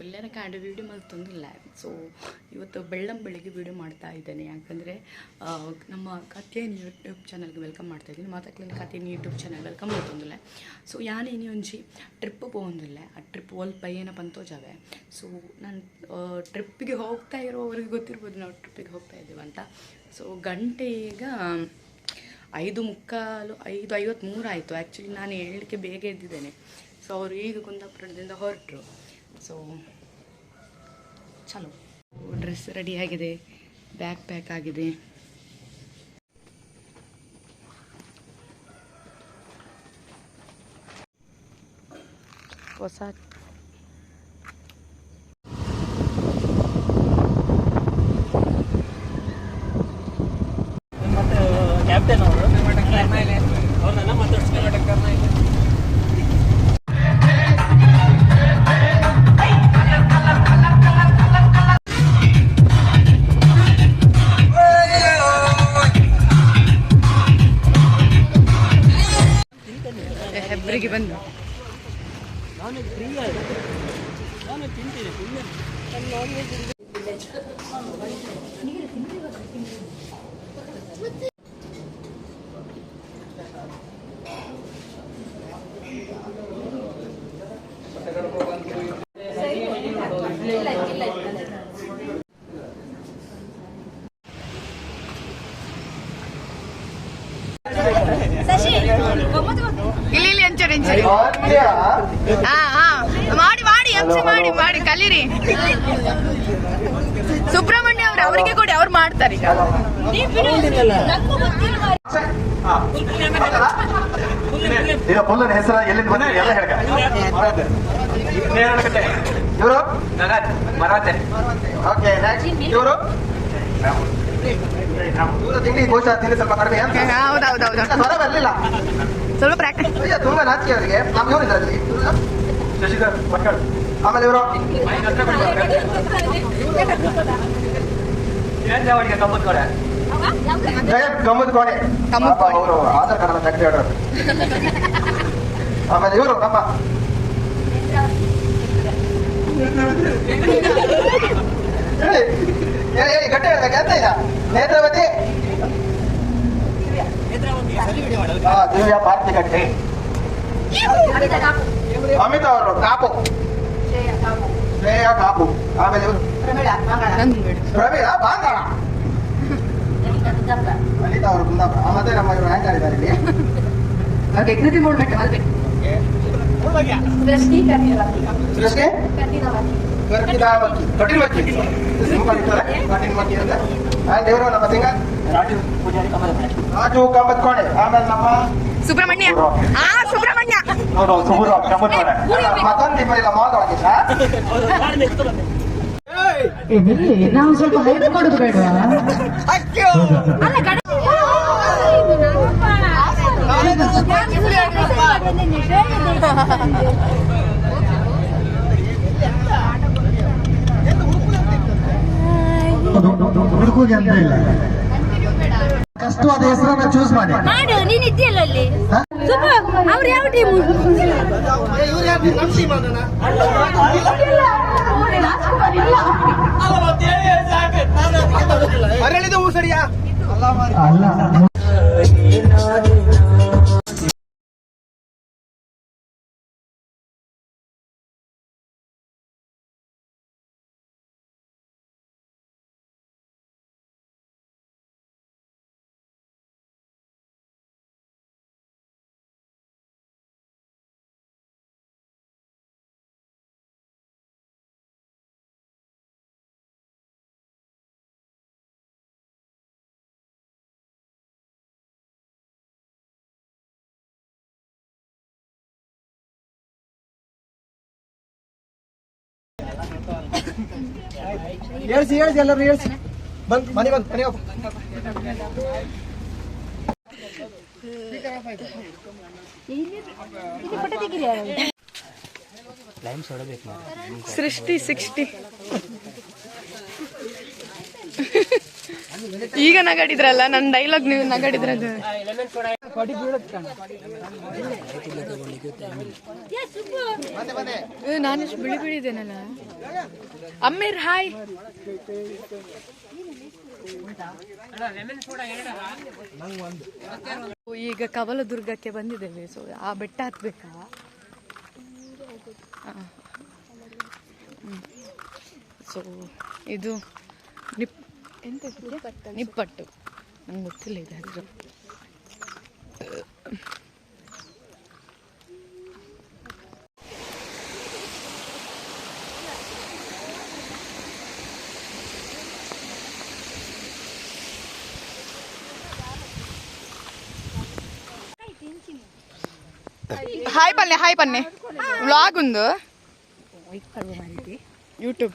ಪುಲ್ಯನ ಕಾಂಡ video ತೊಂದಿಲ್ಲ so ಇವತ್ತು ಬೆಳ್ಳಂ video ಮಾಡ್ತಾ ಇದ್ದೇನೆ. ಯಾಕಂದರೆ ನಮ್ಮ ಕಥೆಯನ್ನು ಯೂಟ್ಯೂಬ್ ಚಾನಲ್ಗೆ ವೆಲ್ಕಮ್ ಮಾಡ್ತಾ ಇದ್ದೀನಿ. ಮಾತಾಡ್ಲಿಲ್ಲ ಕಥೆಯನ್ನು ಯೂಟ್ಯೂಬ್ ಚಾನಲ್ ವೆಲ್ಕಮ್ ಮಾಡ್ತೊಂದಿಲ್ಲ ಸೊ ಯಾನೇನಿ ಒಂಜಿ ಟ್ರಿಪ್ ಹೋಗೊಂದಿಲ್ಲ ಆ ಟ್ರಿಪ್ ಒಲ್ ಪಯ್ಯನ ಪಂತೋಜಾವೆ ಸೊ ನಾನು ಟ್ರಿಪ್ಪಿಗೆ ಹೋಗ್ತಾ ಇರೋವ್ರಿಗೆ ಗೊತ್ತಿರ್ಬೋದು ನಾವು ಟ್ರಿಪ್ಪಿಗೆ ಹೋಗ್ತಾ ಇದ್ದೀವಿ ಅಂತ. ಸೊ ಗಂಟೆ ಈಗ ಐದು ಮುಕ್ಕಾಲು, ಐದು ಐವತ್ತ್ಮೂರು ಆಯಿತು ಆ್ಯಕ್ಚುಲಿ ನಾನು ಹೇಳಲಿಕ್ಕೆ ಬೇಗ ಎದ್ದಿದ್ದೇನೆ. ಸೊ ಅವರು ಈಗ ಕುಂದಾಪುರದಿಂದ ಹೊರಟರು. ಸೊ ಚಲೋ. ಡ್ರೆಸ್ ರೆಡಿ ಆಗಿದೆ ಬ್ಯಾಗ್ ಪ್ಯಾಕ್ ಆಗಿದೆ. ಹೊಸ ಹೆಬ್ರಿಗೆ ಬಂದು. ನಾನು ತಿಂತೀನಿ ಪುಣ್ಯ ನಾನು ನಾನ್ ವೆಜ್ ಇಲ್ಲಿ ಇಲ್ಲಿ ಎಂಚರಿ ಎಂಚರಿ ಹಾ ಹಾ ಮಾಡಿ ಮಾಡಿ ಎಂಚೆ ಮಾಡಿ ಮಾಡಿ ಕಲೀರಿ ಸುಬ್ರಹ್ಮಣ್ಯ ಅವ್ರು ಅವರಿಗೆ ಕೊಡಿ ಅವ್ರು ಮಾಡ್ತಾರೆ ಈಗ ಹೆಸರು ಎಲ್ಲಿಂದ ಬಂದ್ರೆ ಎಲ್ಲ ಹೇಳ್ಕ ಇವರು ಮರಾಠೆ ಓಕೆ ಇವರು ಇವರು ತಿಂಡಿ ಬಹುಶಃ ತಿಂಡಿ ಸ್ವಲ್ಪ ಕಡಿಮೆ ಅಂತ ಹೌದೌದೌದು ಬರಲಿಲ್ಲ ಸ್ವಲ್ಪ ಪ್ರಾಕ್ಟೀಸ್ ಅಯ್ಯೋ ತುಂಬಾ ನಾಚಿಕೆ ಅವರಿಗೆ ನಮ್ಮ ಇವರು ಇದರಲ್ಲಿ ಶಶಿಧರ್ ಮಕ್ಕಳು ಆಮೇಲೆ ಇವರು ಜಯತ್ ಗಮ್ಮತ್ ಕೋಣೆ ಗಮ್ಮತ್ ಕೋಣೆ. ಅವರು ಆಧಾರ್ ಕಾರ್ಡ್ ಫ್ಯಾಕ್ಟ್ರಿ ಹೇಳೋರು ಆಮೇಲೆ ಇವರು ನಮ್ಮ ಹೇಳಿ ಹೇಳಿ ಹೇಳಿ ಗಟ್ಟಿ ಹೇಳ್ಬೇಕು ಎಂತ ಈಗ ನೇತ್ರಾವತಿ ಹಾ ದಿವ್ಯಾ ಭಾರತಿ ಅಮಿತಾ ಅವರು ಕಾಪು ಶ್ರೇಯ ಕಾಪು ಆಮೇಲೆ ಪ್ರವೀಣ ಬಾಂಧಣ ಲಲಿತಾ ಅವರು ಕುಂದಾಪುರ ಮತ್ತೆ ನಮ್ಮ ಇವರು ಆಂಕರ್ ಇದ್ದಾರೆ ಇಲ್ಲಿ ಸೃಷ್ಟಿ ಕರ್ಕಿದಾವತಿ ಸಿಂಪಲ್ ಅಂತ ಇವರು ನಮ್ಮ ಸಿಂಗ ರಾಜು ಪೂಜಾರಿ ಕಮಲ ರಾಜು ಕಂಬತ್ ಕೋಣೆ ಆಮೇಲೆ ನಮ್ಮ ಸುಬ್ರಹ್ಮಣ್ಯ ಆ ಸುಬ್ರಹ್ಮಣ್ಯ ನೋಡು ಸುಬೂರು ಮತ್ತೊಂದು ನಾವು ಸ್ವಲ್ಪ ಹೈಪ್ ಕೊಡೋದು ಬೇಡವಾ ಹುಡುಗಗೆ ಅಂತ ಇಲ್ಲ ಕಷ್ಟವಾದ ಹೆಸರನ್ನ ಚೂಸ್ ಮಾಡಿ. ಮಾಡು ನೀನ್ ಇದೆಯಲ್ಲ ಅಲ್ಲಿ? ಅವ್ರು ಯಾವ ಟೀಮು ಅಲ್ಲ ಹೇಳ್ಸಿ ಹೇಳ್ಸಿ ಎಲ್ಲರೂ ಹೇಳ್ಸಿ. ಬಂದ್, ಮನೆ ಬಂದ್, ಮನೆ. ಸೃಷ್ಟಿ ಸಿಕ್ಸ್ಟಿ. ಈಗ ನಗಾಡಿದ್ರಲ್ಲ ನನ್ನ ಡೈಲಾಗ್ ನೀವು ನಗಾಡಿದ್ರದು. ನಾನೆಷ್ಟು ಬಿಳಿ ಬಿಳಿ ಇದ್ದೇನಲ್ಲ? ಅಮ್ಮೀರ್ ಹಾಯ್. ಈಗ ಕವಲದುರ್ಗಕ್ಕೆ ಬಂದಿದ್ದೇವೆ ಸೊ ಆ ಬೆಟ್ಟ ಹತ್ಬೇಕಾ? ಸೊ ಇದು ನಿಪ್ ಎಂತ ನಿಪ್ಪಟ್ಟು. ನಂಗೆ ಗೊತ್ತಿಲ್ಲ ಇದು హాయ్ పల్లె హాయ్ పల్లె బ్లాగ్ ఉందో? యూట్యూబ్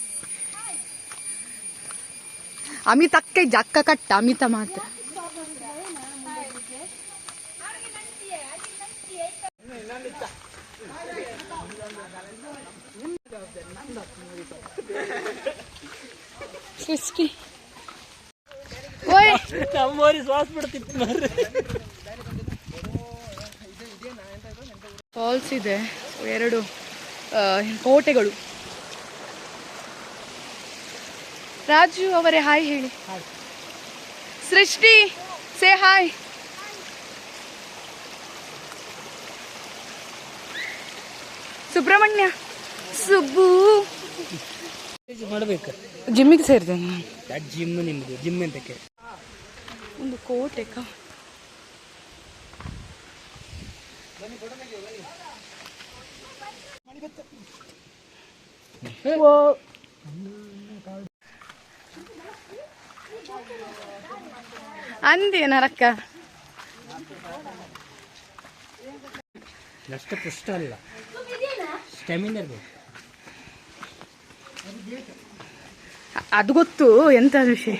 ಅಮಿತ್ ಅಕ್ಕ ಜಕ್ಕ ಕಟ್ಟ ಅಮಿತ ಮಾತ್ರ. ಸೃಷ್ಟಿ ಓಯ್! ನಮ್ಮೋರಿ ಶ್ವಾಸ ಬಿಡ್ತಿತ್ತು ಮಾರ್ರೆ. ಫಾಲ್ಸ್ ಇದೆ. ಎರಡು ಕೋಟೆಗಳು. ರಾಜು ಅವರೇ ಹಾಯ್ ಹೇಳಿ. ಸೃಷ್ಟಿ ಸೇ ಹಾಯ್ ಸುಬ್ರಹ್ಮಣ್ಯ ಸುಬ್ಬು. ಮಾಡ್ಬೇಕು. ಜಿಮ್ಮಿಗೆ ಸೇರಿದೆ. ಜಿಮ್ ನಿಮ್ದು? ಜಿಮ್ ಅಂತಕ್ಕೆ ಒಂದು ಕೋಟೆ ಕ ಅಂದೆ ನರಕ್ಕ ಅಷ್ಟು ಪುಷ್ಟ ಅಲ್ಲ. ಸ್ಟೆಮಿನ ಅದು ಗೊತ್ತು ಎಂತ ವಿಷಯ?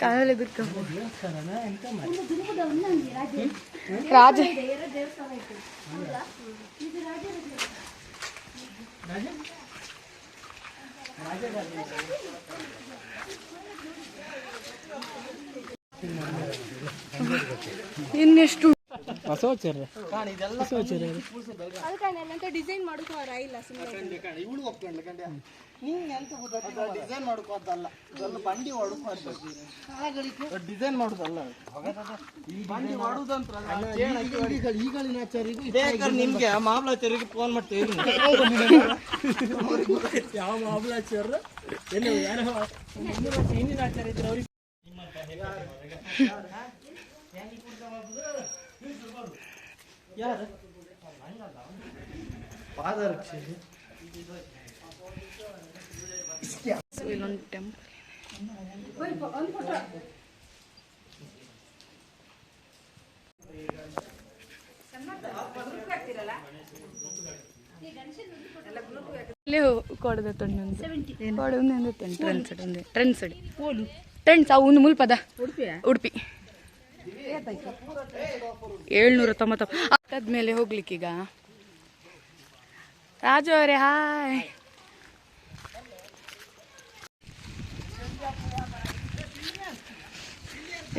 ಕಾಲಲ್ಲಿ ಗೊತ್ತು. ರಾಜ. ಇನ್ನೆಷ್ಟು ಡಿಸೈನ್ ಇಲ್ಲ ಇವಳು ಒಪ್ಕೊಂಡ್ಲ ಗಂಡ ನೀನ್ ಎಂತ ಡಿಸೈನ್ ಮಾಡ್ಕೋದಲ್ಲ ಬಂಡಿ ಡಿಸೈನ್ ಮಾಡೋದಲ್ಲ ಬಂಡಿ ಬೇಕಾದ್ರೆ ನಿಮ್ಗೆ ಮಾಮಲಾಚಾರಿಗೆ ಫೋನ್ ಮಾಡ್ತೀವಿ ಯಾವ ಮಾಮಲಾಚಾರ ಎಲ್ಲಿ ಯಾರೋ? ಹಿಂದಿನ ಆಚಾರ ಇದ್ರೆ ಅವ್ರಿಗೆ ಯಾರು ಪಾದರಕ್ಷೆ ಸೊ ಇಲ್ಲೊಂದು ಟೆಂಪಲ್ ಇಲ್ಲೇ ಕೊಡದ ತೊಂಡು ಕೊಡೊಂದು ಒಂದು ಟ್ರೆಂಡ್ ಸೈಡ್ ಒಂದು. ಟ್ರೆಂಡ್ ಸೈಡ್ ಟ್ರೆಂಡ್ಸ್ ಅವು ಒಂದು ಮುಲ್ಪದ ಉಡುಪಿ. ಏಳ್ನೂರ ತೊಂಬತ್ತ ಮೇಲೆ ಹೋಗ್ಲಿಕ್ಕೀಗ. ರಾಜು ಅವರೇ, ಹಾಯ್.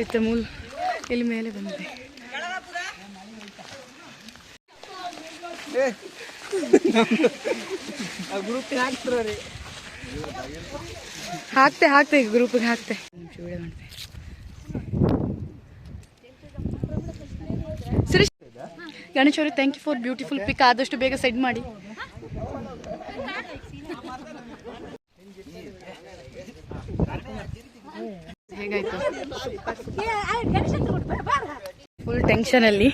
ಇತ್ತ ಮೂಲ್, ಇಲ್ಲಿ ಮೇಲೆ ಬಂದಿದೆ. ಹಾಕ್ತೆ ಹಾಕ್ತೆ ಗ್ರೂಪಿಗೆ ಹಾಕ್ತೆ. ವಿಡಿಯೋ ಮಾಡ್ತೆ. ಗಣೇಶ್ ಅವ್ರಿಗೆ thank you for beautiful pic ಆದಷ್ಟು ಬೇಗ ಸೆಂಡ್ ಮಾಡಿ. ಹೇಗಾಯ್ತು? ಫುಲ್ ಟೆನ್ಷನ್ ಅಲ್ಲಿ.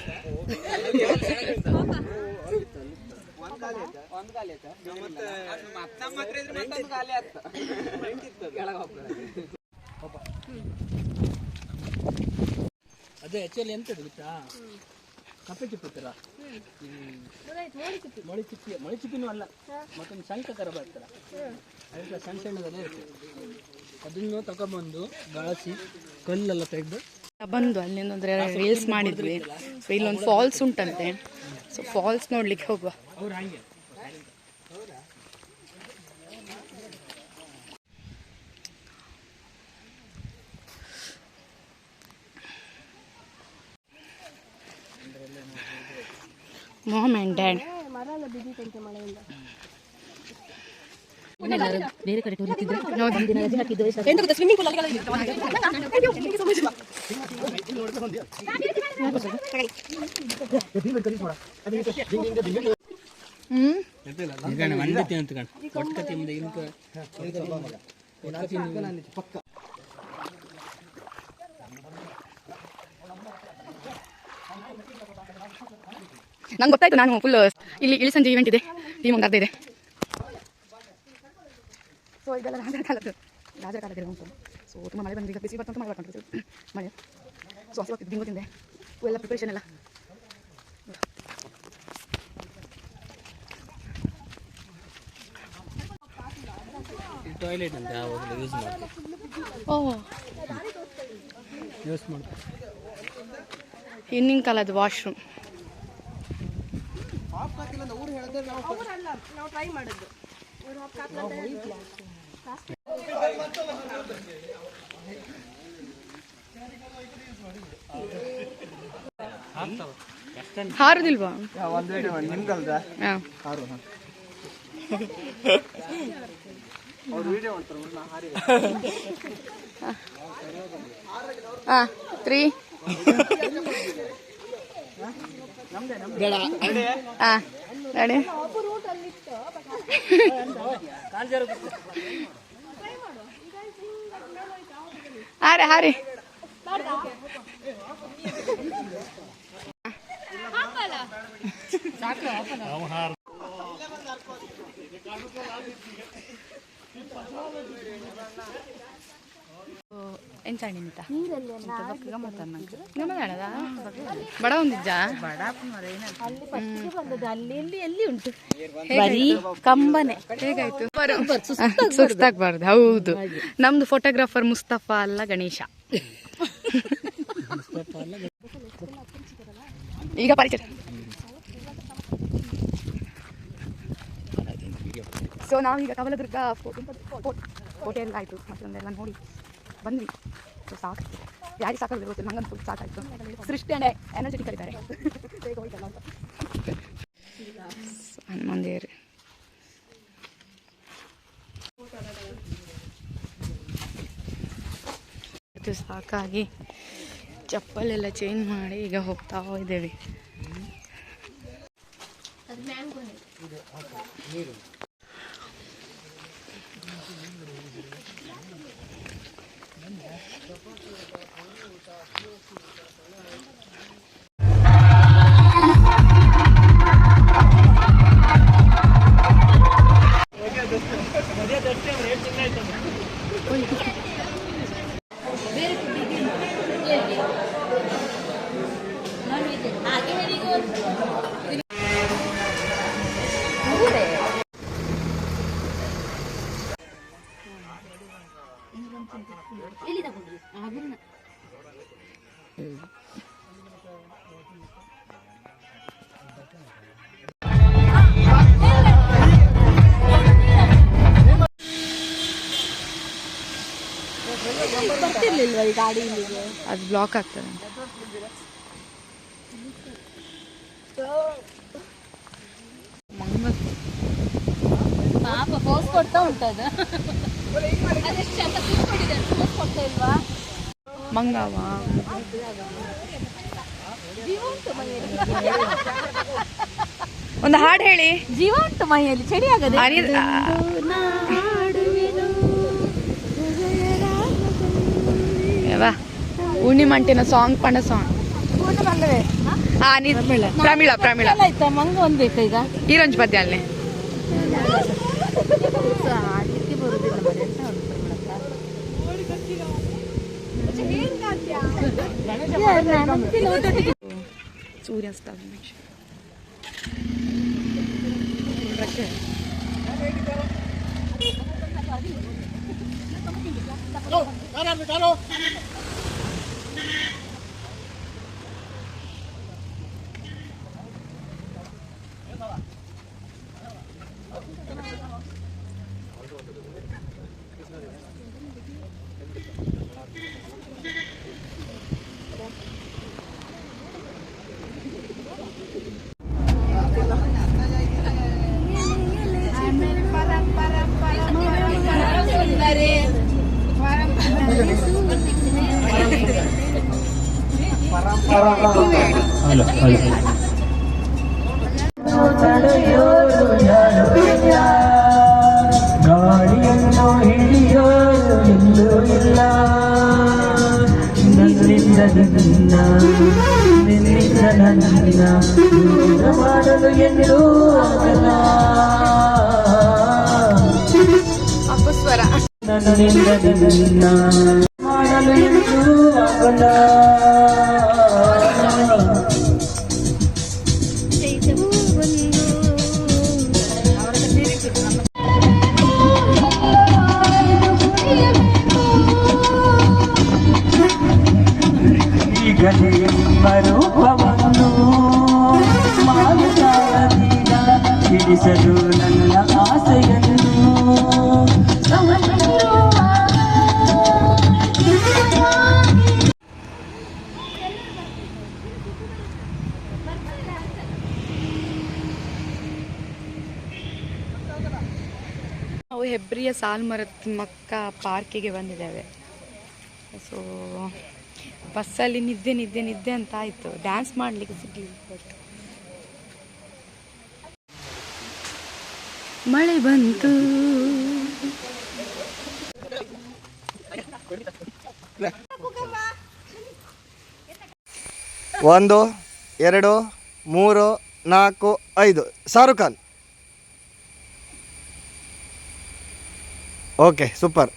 ಅದೇ ಆಕ್ಚುಲಿ ಎಂತದು ಗೊತ್ತಾ? ಕಪ್ಪೆ ಚಿಪ್ಪತ್ತರ ಮೊಳಿ ಚಿಪ್ಪಿ. ಮೊಳಿ ಚಿಪ್ಪಿನೂ ಅಲ್ಲ. ಮತ್ತೊಂದು ಶಂಖ ಕರ ಬರ್ತಾರ ಅದಕ್ಕೆ ಸಣ್ಣ ಸಣ್ಣದಲ್ಲೇ ಇರ್ತದೆ ಅದನ್ನು ತಗೊಂಬಂದು ಬಳಸಿ ಕಲ್ಲೆಲ್ಲ ತೆಗೆದು ಬಂದು ಅಲ್ಲಿಂದ್ರೆ ಅಂದ್ರೆ ರೀಲ್ಸ್ ಮಾಡಿದ್ವಿ. ಸೊ ಇಲ್ಲೊಂದು ಫಾಲ್ಸ್ ಉಂಟಂತೆ. ಸೊ ಫಾಲ್ಸ್ ನೋಡ್ಲಿಕ್ಕೆ ಹೋಗುವ. ಅವ್ರು ಹಂಗೆ. ಮಾಮ್ ಆ್ಯಂಡ್ ಡ್ಯಾಡ್ ಬೇರೆ ಕಡೆ ತೋರಿಸಿದ್ರೆ ಹ್ಮ್ ಈಗ ಒಂದೇ ಅಂತ ಕಣ ಒಟ್ಕತಿ ಮುಂದೆ ಇಂಕ ನಂಗೆ ಗೊತ್ತಾಯ್ತು ನಾನು ಫುಲ್ ಇಲ್ಲಿ ಇಳಿ ಸಂಜೆ ಇವೆಂಟ್ ಇದೆ. ಟೀಮ್ ಒಂದು ಅರ್ಧ ಇದೆ. ಸೊ ಇದೆಲ್ಲ ರಾಜರ ಕಾಲದ್ದು. ರಾಜರ ಕಾಲದಲ್ಲಿ ಉಂಟು. ಸೊ ತುಂಬ ಮಳೆ ಬಂದಿದೆ ಬಿಸಿ ಬರ್ತಂತ ಮಳೆ ಬರ್ತಂತ ಮಳೆ. ಸೊ ಹಸಿ ಹೋಗ್ತಿದ್ದು ತಿಂಗು ತಿಂದೆ. ಎಲ್ಲ ಪ್ರಿಪ್ರೇಷನ್ ಎಲ್ಲ. ಟಾಯ್ಲೆಟ್ ಅಂತ ಯಾವಾಗಲೂ ಯೂಸ್ ಮಾಡ್ತೀವಿ. ಓ. ಯೂಸ್ ಮಾಡ್ತಾರೆ ಹಿಂದಿನ ಕಾಲದ ವಾಶ್ರೂಮ್ ಹಾರುದಿಲ್ವಾ? ಒಂದು ವಿಡಿಯೋ ನಿಮ್ಗಲ್ದ ಹಾಂ. ಕಾರು ಅವ್ರು ವಿಡಿಯೋ ಮಾಡ್ತಾರೆ ನಾ ಹಾರಿ ಹಾಂ ತ್ರೀ ಹಾಂ ಹಾರಿ ಹಾರೆ ಹಾರೆ. ಎಂಚಾಣಿ ಬಡ ಒಂದಿಜ್ಜ? ಅಲ್ಲಿ ಇಲ್ಲಿ ಎಲ್ಲಿ ಉಂಟು? ಬರೀ ಕಂಬನೆ. ಹೇಗಾಯ್ತು? ಸುಸ್ತಾಗ್ಬಾರ್ದು ಹೌದು. ನಮ್ದು ಫೋಟೋಗ್ರಾಫರ್ ಮುಸ್ತಫಾ ಅಲ್ಲ ಗಣೇಶ. ಈಗ ಪರಿಚಯ. ಸೊ ನಾವೀಗ ಕವಲದುರ್ಗ ಫೋಟೋ ಎಲ್ಲ ಆಯಿತು. ಮತ್ತೊಂದೆಲ್ಲ ನೋಡಿ. ಬಂದ್ವಿ ಸೊ ಸಾಕು. ಯಾರಿಗೆ ಸಾಕಾಗಿದೆ ಗೊತ್ತಿಲ್ಲ ನಂಗಂತೂ ಫುಲ್ ಸಾಕಾಯ್ತು. ಸೃಷ್ಟಿ ಅಂಡ್ ಎನರ್ಜೆಟಿಕ್ ಇದ್ದಾರೆ ಹನುಮಂದೇರಿ ಇದು ಸಾಕಾಗಿ ಚಪ್ಪಲೆಲ್ಲ ಚೇಂಜ್ ಮಾಡಿ ಈಗ ಹೋಗ್ತಾ ಇದ್ದೇವೆ. ಗಾಡಿ ಅದು ಬ್ಲಾಕ್ ಆಗ್ತದೆ ಪಾಪ ಪೋಸ್ ಕೊಡ್ತಾ ಉಂಟದ ಅದೆಷ್ಟು ಚಂದ ಕೂತ್ಕೊಂಡಿದೆ ಪೋಸ್ ಕೊಡ್ತಾ ಇಲ್ವಾ? ಮಂಗವ? ಒಂದು ಹಾಡು ಹೇಳಿ. ಜೀವ ಉಂಟು ಮೈಯಲ್ಲಿ. ಚಳಿ ಆಗದೆ? ಉಣ್ಣಿ ಮಂಟಿನ ಸಾಂಗ್ ಪಂಡ ಸಾಂಗ್ ಹಾ ನೀ ಪ್ರಮೀಳ ಪ್ರಮೀಳ ಆಯ್ತಾ ಮಂಗ ಒಂದ್ ಬೇಕಾ ಈಗ ಈರಂಜ್ ಪದ್ಯ ಅಲ್ಲಿ ಆಡ್ಲಿಕ್ಕೆ ಬರುದಿಲ್ಲ మరి ಎಂತ ಮಾಡ್ತಾರೆ ಸೂರ್ಯಾಸ್ತ ನಿಮಿಷ ಗಾಳಿಯನ್ನು ಹಿಡಿಯೋರು ಎಲ್ಲೂ ಇಲ್ಲ ನನ್ನಿಂದ ನಿನ್ನ ನಿನ್ನಿಂದ ನನ್ನ ದೂರ ಮಾಡಲು ಎಲ್ಲೂ ಆಗಲ್ಲ ನನ್ನಿಂದ ನಿನ್ನ ಮಾಡಲು ಎಲ್ಲೂ ಆಗಲ್ಲ ಹಿಡಿಸಲು ನನ್ನ ಆಸೆಯನ್ನು ನಾವು ಹೆಬ್ರಿಯ ಸಾಲ್ಮರದ ಮಕ್ಕ ಪಾರ್ಕಿಗೆ ಬಂದಿದ್ದೇವೆ. ಸೊ ಬಸ್ಸಲ್ಲಿ ನಿದ್ದೆ ನಿದ್ದೆ ನಿದ್ದೆ ಅಂತ ಆಯಿತು. ಡ್ಯಾನ್ಸ್ ಮಾಡಲಿಕ್ಕೆ ಸಿಗಲಿಲ್ಲ. ಬಟ್ ಮಳೆ ಬಂತು. ಒಂದು ಎರಡು ಮೂರು ನಾಲ್ಕು ಐದು. ಶಾರುಖ್ ಖಾನ್. Okay super